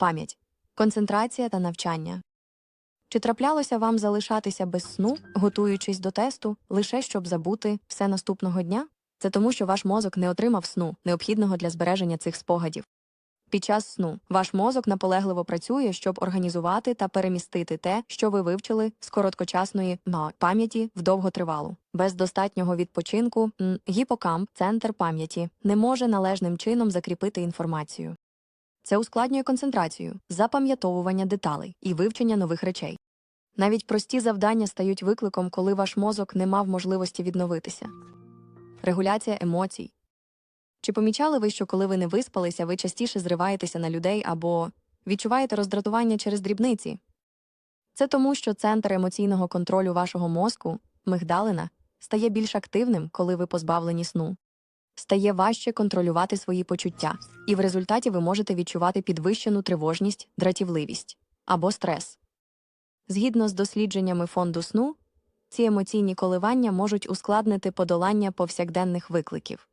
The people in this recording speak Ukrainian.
пам'ять, концентрація та навчання. Чи траплялося вам залишатися без сну, готуючись до тесту, лише щоб забути все наступного дня? Це тому, що ваш мозок не отримав сну, необхідного для збереження цих спогадів. Під час сну ваш мозок наполегливо працює, щоб організувати та перемістити те, що ви вивчили з короткочасної пам'яті в довготривалу. Без достатнього відпочинку гіпокамп, центр пам'яті, не може належним чином закріпити інформацію. Це ускладнює концентрацію, запам'ятовування деталей і вивчення нових речей. Навіть прості завдання стають викликом, коли ваш мозок не мав можливості відновитися. Регуляція емоцій. Чи помічали ви, що коли ви не виспалися, ви частіше зриваєтеся на людей або відчуваєте роздратування через дрібниці? Це тому, що центр емоційного контролю вашого мозку, мигдалина, стає більш активним, коли ви позбавлені сну. Стає важче контролювати свої почуття, і в результаті ви можете відчувати підвищену тривожність, дратівливість або стрес. Згідно з дослідженнями фонду сну, ці емоційні коливання можуть ускладнити подолання повсякденних викликів.